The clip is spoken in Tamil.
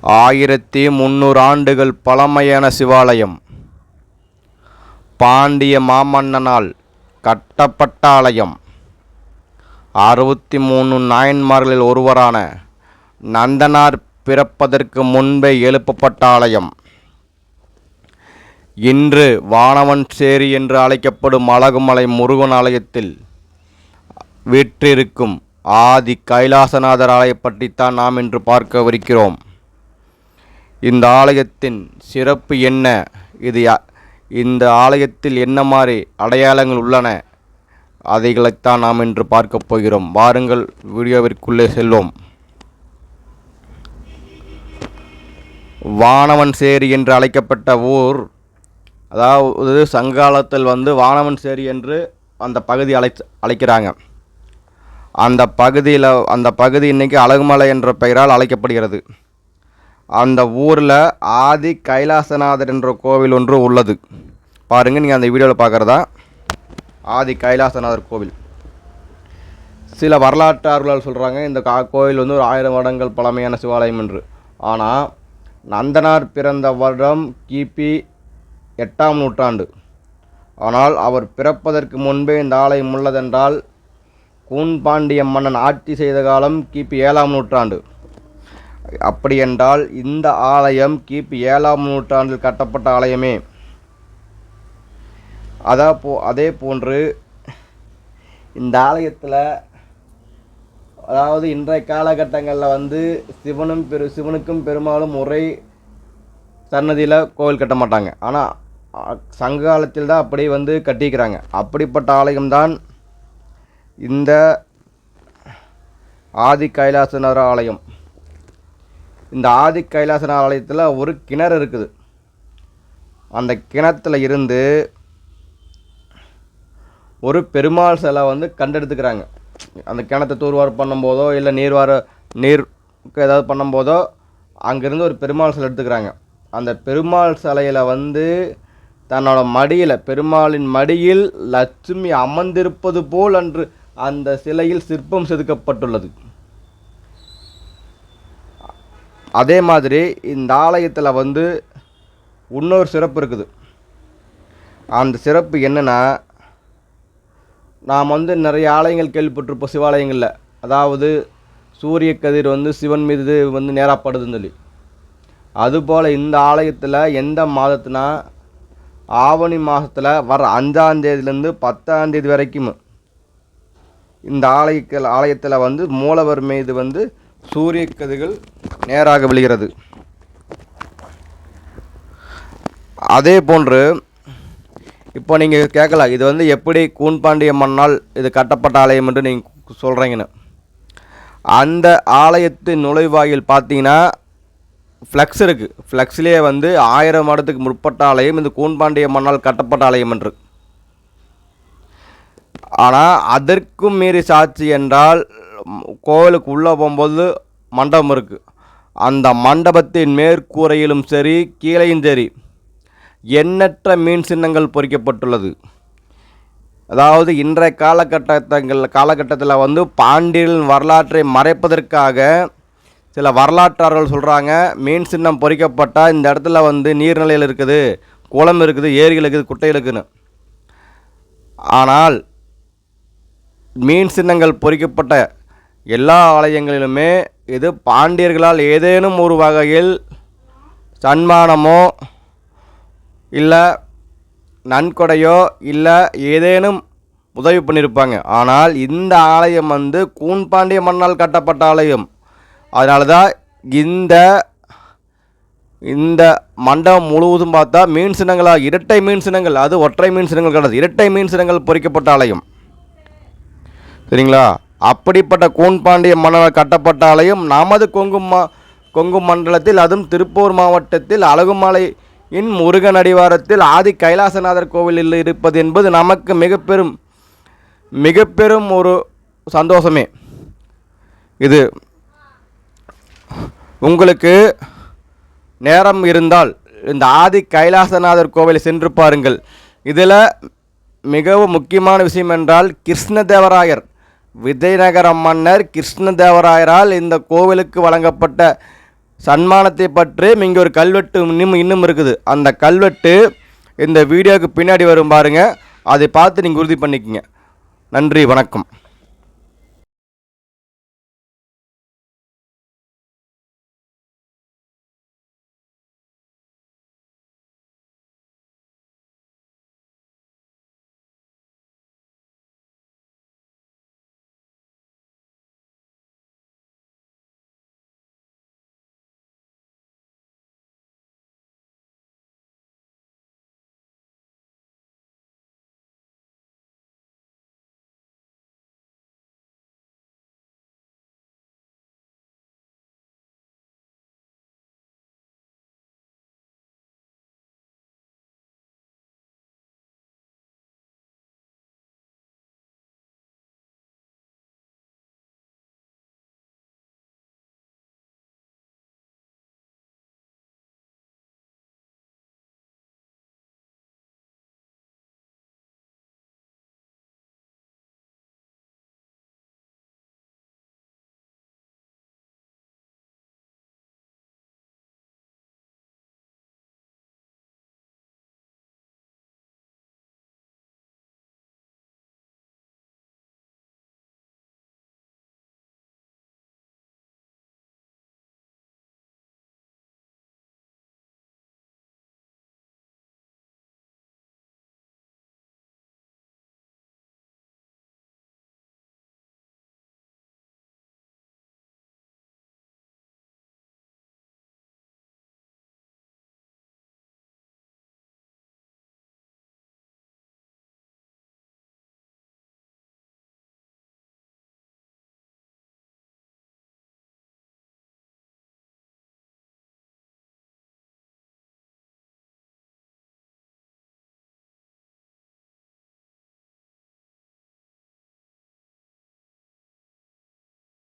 ஆயிரத்தி முந்நூறு ஆண்டுகள் பழமையான சிவாலயம். பாண்டிய மாமன்னனால் கட்டப்பட்ட ஆலயம். அறுபத்தி மூணு நாயன்மார்களில் ஒருவரான நந்தனார் பிறப்பதற்கு முன்பே எழுப்பப்பட்ட ஆலயம். இன்று வானவன் சேரி என்று அழைக்கப்படும் அழகுமலை முருகன் ஆலயத்தில் வீற்றிருக்கும் ஆதி கைலாசநாதர் ஆலயம் பற்றித்தான் நாம் இன்று பார்க்கவிருக்கிறோம். இந்த ஆலயத்தின் சிறப்பு என்ன? இது யா- இந்த ஆலயத்தில் என்ன மாதிரி அடையாளங்கள் உள்ளன? அதைகளைத்தான் நாம் இன்று பார்க்கப் போகிறோம். வாருங்கள் வீடியோவிற்குள்ளே செல்வோம். வானவன் சேரி என்று அழைக்கப்பட்ட ஊர் அதாவது சங்ககாலத்தில் வந்து வானவன் சேரி என்று அந்த பகுதி அழை அழைக்கிறாங்க. அந்த பகுதியில் அந்த பகுதி இன்னைக்கு அழகுமலை என்ற பெயரால் அழைக்கப்படுகிறது. அந்த ஊரில் ஆதி கைலாசநாதர் என்ற கோவில் ஒன்று உள்ளது. பாருங்கள் நீங்கள் அந்த வீடியோவில் பார்க்குறதா ஆதி கைலாசநாதர் கோவில். சில வரலாற்றாளர்கள் சொல்கிறாங்க இந்த கா கோவில் வந்து ஒரு ஆயிரம் வருடங்கள் பழமையான சிவாலயம் என்று. ஆனால் நந்தனார் பிறந்த வருடம் கிபி எட்டாம் நூற்றாண்டு. ஆனால் அவர் பிறப்பதற்கு முன்பே இந்த ஆலயம் உள்ளதென்றால் கூன்பாண்டிய மன்னன் ஆட்சி செய்த காலம் கிபி ஏழாம் நூற்றாண்டு. அப்படியென்றால் இந்த ஆலயம் கிபி ஏழாம் நூற்றாண்டில் கட்டப்பட்ட ஆலயமே. அதா போ அதே போன்று இந்த ஆலயத்தில் அதாவது இன்றைய காலகட்டங்களில் வந்து சிவனும் பெரு சிவனுக்கும் பெருமாளும் ஒரே சன்னதியில் கோவில் கட்ட மாட்டாங்க. ஆனால் சங்க காலத்தில் தான் அப்படி வந்து கட்டிக்கிறாங்க. அப்படிப்பட்ட ஆலயம்தான் இந்த ஆதி கைலாசநாதர் ஆலயம். இந்த ஆதி கைலாசநாதர் ஆலயத்தில் ஒரு கிணறு இருக்குது. அந்த கிணத்துல இருந்து ஒரு பெருமாள் சிலை வந்து கண்டெடுத்துக்கிறாங்க. அந்த கிணத்தை தூர்வார் பண்ணும்போதோ இல்லை நீர்வார நீருக்கு ஏதாவது பண்ணும்போதோ அங்கேருந்து ஒரு பெருமாள் சிலை எடுத்துக்கிறாங்க. அந்த பெருமாள் சிலையில் வந்து தன்னோட மடியில் பெருமாளின் மடியில் லட்சுமி அமர்ந்திருப்பது போல் அன்று அந்த சிலையில் சிற்பம் செதுக்கப்பட்டுள்ளது. அதே மாதிரி இந்த ஆலயத்தில் வந்து இன்னொரு சிறப்பு இருக்குது. அந்த சிறப்பு என்னென்னா நாம் வந்து நிறைய ஆலயங்கள் கேள்விப்பட்டிருப்போம் சிவாலயங்களில். அதாவது சூரிய கதிர் வந்து சிவன் மீது வந்து நேராப்படுதுன்னு சொல்லி. அதுபோல் இந்த ஆலயத்தில் எந்த மாதத்துனா ஆவணி மாதத்தில் வர அஞ்சாந்தேதியிலேருந்து பத்தாந்தேதி வரைக்கும் இந்த ஆலயத்தில் ஆலயத்தில் வந்து மூலவர் மீது வந்து சூரிய கதிர்கள் நேராக விழுகிறது. அதே போன்று இப்போ நீங்கள் கேட்கலாம் இது வந்து எப்படி கூன்பாண்டிய மண்ணால் இது கட்டப்பட்ட ஆலயம் என்று நீங்கள் சொல்கிறீங்கன்னு அந்த ஆலயத்தின் நுழைவாயில் பார்த்தீங்கன்னா ஃப்ளக்ஸ் இருக்குது ஃப்ளக்ஸ்லேயே வந்து ஆயிரம் வருடத்துக்கு முற்பட்ட ஆலயம் இந்த கூன்பாண்டிய மண்ணால் கட்டப்பட்ட ஆலயம் என்று. ஆனால் அதற்கும் மீறி சாட்சி என்றால் கோவிலுக்கு உள்ளே போகும்போது மண்டபம் இருக்குது அந்த மண்டபத்தின் மேற்கூரையிலும் சரி கீழையும் சரி எண்ணற்ற மீன் சின்னங்கள் பொறிக்கப்பட்டுள்ளது. அதாவது இன்றைய காலகட்டங்கள் காலகட்டத்தில் வந்து பாண்டியன் வரலாற்றை மறைப்பதற்காக சில வரலாற்றாளர்கள் சொல்கிறாங்க மீன் சின்னம் பொறிக்கப்பட்டால் இந்த இடத்துல வந்து நீர்நிலையில் இருக்குது குளம் இருக்குது ஏரிகள் இருக்குது குட்டைகள் இருக்குதுன்னு ஆனால் மீன் சின்னங்கள் பொறிக்கப்பட்ட எல்லா ஆலயங்களிலுமே இது பாண்டியர்களால் ஏதேனும் ஒரு வகையில் சன்மானமோ இல்லை நன்கொடையோ இல்லை ஏதேனும் உதவி பண்ணியிருப்பாங்க ஆனால் இந்த ஆலயம் வந்து கூன்பாண்டிய மன்னால் கட்டப்பட்ட ஆலயம். அதனால தான் இந்த இந்த மண்டபம் முழுவதும் பார்த்தா மீன் சின்னங்களாக இரட்டை மீன் சின்னங்கள் அது ஒற்றை மீன் சின்னங்கள் கிடையாது இரட்டை மீன் சின்னங்கள் பொறிக்கப்பட்ட ஆலயம். சரிங்களா? அப்படிப்பட்ட கூண்பாண்டிய மன்னனால் கட்டப்பட்ட ஆலயம் நமது கொங்கு மா கொங்கு மண்டலத்தில் அதுவும் திருப்பூர் மாவட்டத்தில் அழகுமலையின் முருகன் அடிவாரத்தில் ஆதி கைலாசநாதர் கோவிலில் இருப்பது என்பது நமக்கு மிக பெரும் மிக பெரும் ஒரு சந்தோஷமே. இது உங்களுக்கு நேரம் இருந்தால் இந்த ஆதி கைலாசநாதர் கோவிலை சென்று பாருங்கள். இதில் மிகவும் முக்கியமான விஷயம் என்றால் கிருஷ்ணதேவராயர் விஜயநகர மன்னர் கிருஷ்ணதேவராயரால் இந்த கோவிலுக்கு வழங்கப்பட்ட சன்மானத்தை பற்றி இங்கே ஒரு கல்வெட்டு இன்னும் இன்னும் இருக்குது. அந்த கல்வெட்டு இந்த வீடியோவுக்கு பின்னாடி வரும் பாருங்கள் அதை பார்த்து நீங்கள் உறுதி பண்ணிக்கங்க. நன்றி வணக்கம்.